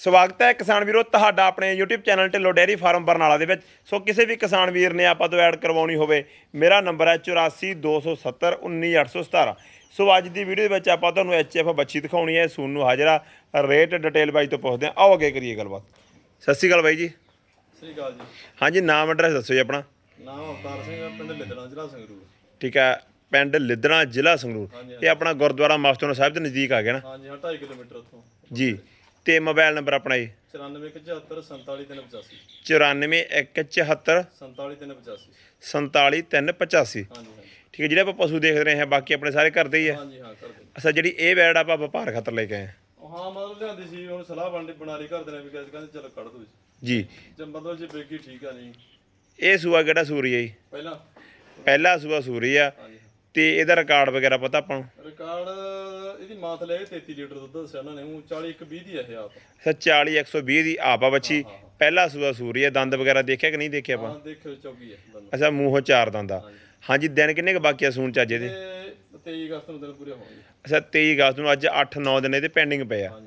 ਸਵਾਗਤ ਹੈ ਕਿਸਾਨ ਵੀਰੋ ਤੁਹਾਡਾ ਆਪਣੇ YouTube channel Dhillon dairy farm Barnala ਦੇ ਵਿੱਚ। ਸੋ ਕਿਸੇ ਵੀ ਕਿਸਾਨ ਵੀਰ ਨੇ ਆਪਾਂ ਤੋਂ ਐਡ ਕਰਵਾਉਣੀ ਹੋਵੇ ਮੇਰਾ ਨੰਬਰ ਹੈ 8427 19817 ਸੋ ਅੱਜ ਦੀ ਵੀਡੀਓ ਦੇ ਵਿੱਚ ਆਪਾਂ ਤੁਹਾਨੂੰ HF ਬੱਚੀ ਦਿਖਾਉਣੀ ਹੈ ਸੂਨ ਨੂੰ ਹਾਜ਼ਰਾ ਰੇਟ ਡਿਟੇਲ ਬਾਈ ਤੋਂ ਪੁੱਛਦੇ ਹਾਂ। ਆਓ ਅੱਗੇ ਕਰੀਏ ਗੱਲਬਾਤ। ਸਤਿ ਸ਼੍ਰੀ ਅਕਾਲ ਬਾਈ ਜੀ। ਸ੍ਰੀ ਅਕਾਲ ਜੀ। ਹਾਂਜੀ ਨਾਮ ਐਡਰੈਸ ਦੱਸੋ ਜੀ ਆਪਣਾ। ਨਾਮ ਅਵਤਾਰ ਸਿੰਘ ਪਿੰਡ ਲਿੱਦਣਾ ਜ਼ਿਲ੍ਹਾ ਸੰਗਰੂਰ। ਠੀਕ ਹੈ ਪਿੰਡ ਲਿੱਦਣਾ ਜ਼ਿਲ੍ਹਾ ਸੰਗਰੂਰ। ਇਹ ਆਪਣਾ ਗੁਰਦੁਆਰਾ ਮਸਤੂਨ ਸਾਹਿਬ ਦੇ ਨਜ਼ਦੀਕ ਆ ਗਿਆ ਨਾ? ਹਾਂਜੀ ਹਾਂ 2.5 ਕਿਲੋਮੀਟਰ ਉੱਥੋਂ। ਜੀ। ਤੇ ਮੋਬਾਈਲ ਨੰਬਰ ਆਪਣਾ ਜੀ। 9474 47385 94174 47385 47385 ਹਾਂਜੀ ਹਾਂ ਠੀਕ ਹੈ ਜਿਹੜੇ ਆਪਾਂ ਪਸ਼ੂ ਦੇਖ ਰਹੇ ਹਾਂ ਬਾਕੀ ਆਪਣੇ ਸਾਰੇ ਘਰ ਦੇ ਹੀ ਆ। ਹਾਂਜੀ ਹਾਂ ਕਰਦੇ ਅੱਛਾ ਜਿਹੜੀ ਇਹ ਵੈੜ ਆਪਾਂ ਵਪਾਰ ਖਾਤਰ ਲੈ ਕੇ ਆਏ ਹਾਂ। ਉਹ ਹਾਂ ਮਤਲਬ ਲਿਆਂਦੀ ਸੀ ਹੁਣ ਸਲਾਹ ਬਣਦੀ ਬਣਾ ਲਈ ਘਰ ਦੇ ਨੇ ਵੀ ਕਹਿੰਦੇ ਕਹਿੰਦੇ ਚਲੋ ਕੱਢ ਦੋ ਜੀ। ਜੇ। ਮਤਲਬ ਜੇ ਬੇਗੀ ਠੀਕ ਆ ਨਹੀਂ। ਇਹ ਸੂਆ ਕਿਹੜਾ ਸੂਰੀ ਹੈ ਜੀ? ਪਹਿਲਾਂ? ਪਹਿਲਾ ਸੂਆ ਸੂਰੀ ਆ। ਹਾਂਜੀ। ਤੇ ਇਹਦਾ ਰਿਕਾਰਡ ਵਗੈਰਾ ਪਤਾ ਆਪਾਂ ਨੂੰ? ਰਿਕਾਰਡ ਇਹਦੀ ਮਾਂ ਤੇ ਲੈ ਕੇ 33 ਲੀਟਰ ਦੁੱਧ ਦੱਸਿਆ ਉਹਨਾਂ ਨੇ ਉਹ 40 ਇੱਕ 20 ਦੀ ਆ ਇਹ ਆਪ। ਅੱਛਾ 40 120 ਦੀ ਆਪਾ ਬੱਚੀ। ਪਹਿਲਾ ਸੂਆ ਸੂਰੀ ਆ ਦੰਦ ਵਗੈਰਾ ਦੇਖਿਆ ਕਿ ਨਹੀਂ ਦੇਖਿਆ ਆਪਾਂ? ਹਾਂ ਦੇਖਿਓ ਚੌਗੀ ਹੈ ਅੱਛਾ ਮੂੰਹੋਂ ਚਾਰ ਦੰਦਾ ਹਾਂਜੀ। ਦਿਨ ਕਿੰਨੇ ਕੁ ਬਾਕੀ ਆ ਸੂਣ ਚ ਅੱਜ ਇਹਦੇ ਤੇ 23 ਅਗਸਤ ਨੂੰ ਦਿਨ ਪੂਰੇ ਹੋਣਗੇ। ਅੱਛਾ 23 ਅਗਸਤ ਨੂੰ ਅੱਜ 8-9 ਦਿਨ ਇਹਦੇ ਪੈਂਡਿੰਗ ਪਏ ਆ।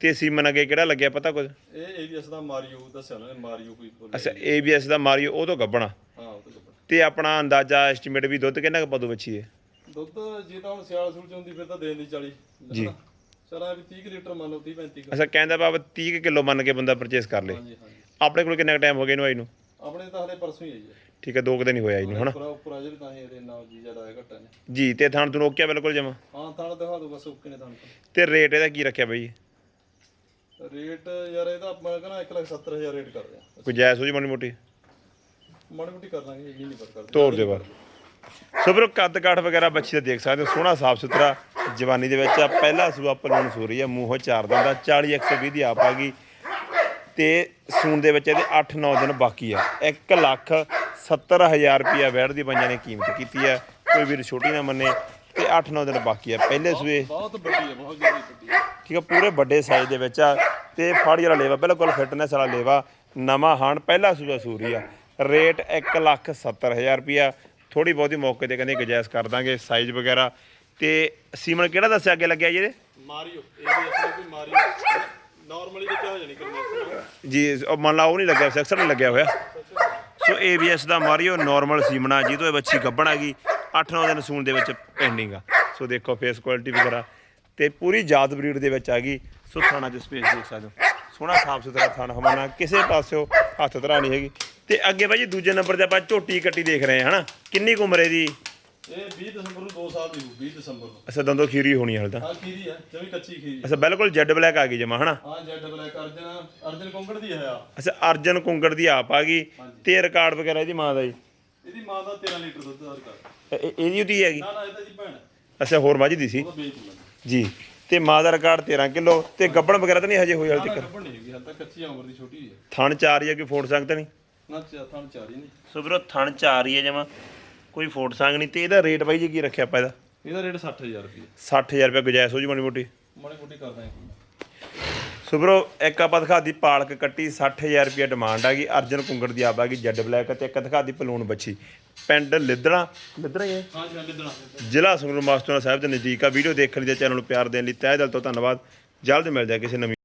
ਤੇ ਸੀਮਨ ਅੱਗੇ ਕਿਹੜਾ ਲੱਗਿਆ ਪਤਾ ਕੁਝ? ਇਹ ਏਰੀਅਸ ਦਾ ਮਾਰੀਓ ਦੱਸਿਆ ਉਹਨਾਂ ਨੇ ਮਾਰੀਓ ਕੋਈ। ਅੱਛਾ ABS ਦਾ ਮਾਰੀਓ ਉਹ ਤੋਂ ਗੱਬਣਾ ਹਾਂ ਉਹ ਤਾਂ ਗੱਬੜ। ਤੇ ਆਪਣਾ ਅੰਦਾਜ਼ਾ ਐਸਟੀਮੇਟ ਵੀ ਦੁੱਧ ਕਿੰਨਾ ਕੁ ਪਦੂ ਬੱਚੀ ਹੈ ਦੁੱਧ ਜੇ ਤਾਂ ਹੁਣ ਸਿਆਲ ਸੂਲ ਚ ਹੁੰਦੀ ਫਿਰ ਤਾਂ ਦੇਣ ਦੀ 40 ਜੀ। ਚਲਾ ਵੀ 30 ਕੁ ਲੀਟਰ ਮੰਨ ਲਓ 30 35 ਕੁ। ਅੱਛਾ ਕਹਿੰਦਾ ਬਾਬਾ 30 ਕਿਲੋ ਮੰਨ ਕੇ ਬੰਦਾ ਪਰਚੇਸ ਕਰ ਲੇ। ਹਾਂਜੀ ਹਾਂਜੀ। ਆਪਣੇ ਕੋਲ ਕਿੰਨਾ ਟਾਈਮ ਹੋ ਗਿਆ ਇਹਨੂੰ ਆਈ ਨੂੰ? ਆਪਣੇ ਤਾਂ ਹਲੇ ਪਰਸੋਂ ਹੀ ਆਈ ਹੈ। ਠੀਕ ਹੈ ਦੋ ਕੁ ਦਿਨ ਹੀ ਹੋਇਆ ਇਹਨੂੰ ਹਨਾ? ਪੂਰਾ ਉੱਪਰ ਆ ਜੇ ਵੀ ਤਾਂ ਹੀ ਇਹਦੇ ਨਾਲ ਜੀ ਜ਼ਿਆਦਾ ਹੈ ਘਟਾ ਨੇ। ਜੀ ਤੇ ਥਣ ਤੋਂ ਨੋਕਿਆ ਬਿਲਕੁਲ ਜਮਾ? ਹਾਂ ਤਾਂ ਦਿਖਾ ਦੋ ਬਸ ਓਕੇ ਨੇ ਤਾਂ। ਤੇ ਰੇਟ ਇਹਦਾ ਕੀ ਰੱਖਿਆ ਬਈ? ਰੇਟ ਯਾਰ ਇਹਦਾ ਆਪਾਂ ਕਹਿੰਦਾ 170000 ਰੇਟ ਕਰ ਰਿਹਾ ਕੋਈ ਜਾਇਜ਼ ਹੋ ਜੀ ਮਾੜੀ ਮੋਟੀ? ਮਾੜੀ ਮੋਟੀ ਕਰ ਲਾਂਗੇ ਇੰਨੀ ਨਹੀਂ ਪਰ ਕਰਦੇ। ਤੋੜ ਦੇ ਬਾਰ ਸੋ ਵੀਰੋ ਕੱਦ ਕਾਠ ਵਗੈਰਾ ਬੱਚੀ ਦਾ ਦੇਖ ਸਕਦੇ ਹੋ ਸੋਹਣਾ ਸਾਫ਼ ਸੁਥਰਾ ਜਵਾਨੀ ਦੇ ਵਿੱਚ ਆ ਪਹਿਲਾ ਸੂਆ ਪਲੂਣ ਸੂਰੀ ਆ ਮੂੰਹੋਂ ਚਾਰ ਦੰਦਾ 40 120 ਦੀ ਆਪ ਆ ਗਈ ਤੇ ਸੂਣ ਦੇ ਵਿੱਚ ਇਹਦੇ 8-9 ਦਿਨ ਬਾਕੀ ਆ। 1 ਲੱਖ 70000 ਰੁਪਿਆ ਵੈੜ ਦੀ ਪੰਜਾਂ ਨੇ ਕੀਮਤ ਕੀਤੀ ਆ ਕੋਈ ਵੀਰ ਛੋਟੀ ਨਾ ਮੰਨੇ ਤੇ 8-9 ਦਿਨ ਬਾਕੀ ਆ। ਪਹਿਲੇ ਸੂਏ ਬਹੁਤ ਵੱਡੀ ਹੈ ਬਹੁਤ ਜ਼ਿਆਦਾ ਵੱਡੀ ਹੈ ਠੀਕ ਆ ਪੂਰੇ ਵੱਡੇ ਸਾਈਜ਼ ਦੇ ਵਿੱਚ ਆ ਤੇ ਫਾੜੀ ਵਾਲਾ ਲੇਵਾ ਬਿਲਕੁਲ ਫਿਟਨੈਸ ਵਾਲਾ ਲੇਵਾ ਨਵਾਂ ਹਾਣ ਪਹਿਲਾ ਸੂਆ ਸੂਰੀ ਆ। ਰੇਟ 170000 ਰੁਪਿਆ ਥੋੜੀ ਬਹੁਤੀ ਮੌਕੇ ਤੇ ਕਹਿੰਦੇ ਗੁਜਾਇਸ਼ ਕਰ ਦਾਂਗੇ ਸਾਈਜ਼ ਵਗੈਰਾ। ਤੇ ਸੀਮਨ ਕਿਹੜਾ ਦੱਸਿਆ ਅੱਗੇ ਲੱਗਿਆ ਜੀ ਇਹਦੇ? ਮਾਰੀਓ ਇਹ ਵੀ ਅਸਲ ਕੋਈ ਮਾਰੀਓ। ਨਾਰਮਲੀ ਤਾਂ ਕਿਹਾ ਜਾਣੀ ਕਰਨੀ ਜੀ ਉਹ ਮੰਨ ਲਾ ਉਹ ਨਹੀਂ ਲੱਗਿਆ ਸੈਕਸਰ ਨਹੀਂ ਲੱਗਿਆ ਹੋਇਆ। ਸੋ ABS ਦਾ ਮਾਰੀਓ ਨਾਰਮਲ ਸੀਮਨਾ ਜਿਹਤੋਂ ਇਹ ਬੱਚੀ ਗੱਭਣ ਹੈਗੀ 8-9 ਦਿਨ ਸੂਣ ਦੇ ਵਿੱਚ ਪੈਂਡਿੰਗ ਆ। ਸੋ ਦੇਖੋ ਫੇਸ ਕੁਆਲਿਟੀ ਵਗੈਰਾ। ਤੇ ਪੂਰੀ ਜਾਤ ਬਰੀਡ ਦੇ ਵਿੱਚ ਆ ਗਈ। ਸੋ ਥਾਣਾ ਚ ਸਪੇਸ ਦੇਖ ਸਕਦੇ ਹੋ। ਸੋਹਣਾ ਸਾਫ਼ ਸੁਥਰਾ ਥਾਣਾ ਹਵਾਨਾ। ਕਿਸੇ ਪਾਸਿਓ ਹੱਥ ਧਰਾ ਨਹੀਂ ਹੈਗੀ। ਤੇ ਅੱਗੇ ਬਾਈ ਜੀ ਦੂਜੇ ਨੰਬਰ ਤੇ ਆਪਾਂ ਝੋਟੀ ਕੱਟੀ ਦੇਖ ਰਹੇ ਹਾਂ ਹਨਾ? ਕਿੰਨੀ ਕੁ ਉਮਰ ਇਹਦੀ? ਇਹ 20 ਦਸੰਬਰ ਨੂੰ 2 ਸਾਲ ਦੀ ਹੋਊ 20 ਦਸੰਬਰ ਨੂੰ। ਅੱਛਾ ਦੰਦੋਂ ਖੀਰੀ ਹੋਣੀ ਹਾਲੇ ਤਾਂ। ਹਾਂ ਖੀਰੀ ਹੈ ਜਮੀ ਕੱਚੀ ਖੀਰੀ ਅੱਛਾ ਬਿਲਕੁਲ ਜੈਡ ਬਲੈਕ ਆ ਗਈ ਜਮਾ ਹਨਾ? ਹਾਂ ਜੈਡ ਬਲੈਕ ਅਰਜਨ ਅਰਜਨ ਕੋਂਗੜ ਦੀ ਹੈ ਆ। ਅੱਛਾ ਅਰਜਨ ਕੁੰਗੜ ਦੀ ਆਪ ਆ ਗਈ। ਤੇ ਰਿਕਾਰਡ ਵਗੈਰਾ ਇਹਦੀ ਮਾਂ ਦਾ ਜੀ? ਇਹਦੀ ਮਾਂ ਦਾ 13 ਲੀਟਰ ਦੁੱਧ ਦਾ ਰਿਕਾਰਡ। ਇਹ- ਇਹ- ਇਹਦੀ ਉਹਦੀ ਹੈਗੀ? ਨਾ ਨਾ ਇਹ ਤਾਂ ਜੀ ਭੈਣ। ਹੈ। ਅੱਛਾ ਹੋਰ ਮੱਝ ਦੀ ਸੀ? ਜੀ ਤੇ ਮਾਂ ਦਾ ਰਿਕਾਰਡ 13 ਕਿਲੋ ਤੇ ਗੱਬਣ ਵਗੈਰਾ ਤਾਂ ਨਹੀਂ ਹਜੇ ਹੋਈ ਹਾਲੇ ਤੱਕ? ਕੱਪੜ ਨਹੀਂ ਹੈਗੀ ਹਾਲ ਤੱਕ ਕੱਚੀ ਉਮਰ ਦੀ ਛੋਟੀ ਹੈ ਥਣ ਚਾਰ ਹੀ ਆ ਕੋਈ ਫੋੜ ਨਹੀਂ? ਨਾ ਚਾ ਥਣ ਚਾਰੀ ਨਹੀਂ। ਸੋ ਵੀਰੋ ਥਣ ਚਾਰ ਹੀ ਜਮਾ। ਕੋਈ ਫੋੜ ਸੰਗ ਨਹੀਂ ਤੇ ਇਹਦਾ ਰੇਟ ਬਾਈ ਜੀ ਕੀ ਰੱਖਿਆ ਆਪਾਂ ਇਹਦਾ? ਇਹਦਾ ਰੇਟ 60000 ਰੁਪਏ 60000 ਰੁਪਏ ਗੁਜਾਇਸ਼ ਹੋ ਜੀ ਮਾੜੀ ਮੋਟੀ। ਮਾੜੀ ਮੋਟੀ ਕਰਦਾ ਹੈ ਸੋ ਵੀਰੋ ਇੱਕ ਆਪਾਂ ਦਿਖਾਤੀ ਪਾਲਕ ਕੱਟੀ 60000 ਰੁਪਏ ਡਿਮਾਂਡ ਆ ਗਈ। ਅਰਜਨ ਕੁੰਗੜ ਦੀ ਆਪ ਆ ਗਈ ਜੈਡ ਬਲੈਕ ਤੇ ਇੱਕ ਦਿਖਾਤੀ ਪਲੂਣ ਬੱਚੀ ਪਿੰਡ ਲਿੱਦੜਾ ਲਿੱਦੜਾ ਹੀ ਹੈ। ਲਿੱਦਣਾ। ਜ਼ਿਲ੍ਹਾ ਸੰਗਰੂਰ ਮਾਸਟਰ ਸਾਹਿਬ ਦੇ ਨਜ਼ਦੀਕ ਆ। ਵੀਡੀਓ ਦੇਖਣ ਲਈ ਤੇ ਚੈਨਲ ਨੂੰ ਪਿਆਰ ਦੇਣ ਲਈ ਤਹਿ ਦਿਲ ਤੋਂ ਧੰਨਵਾਦ। ਜਲਦ ਮਿਲਦੇ ਆ ਕਿਸੇ ਨਵੀਂ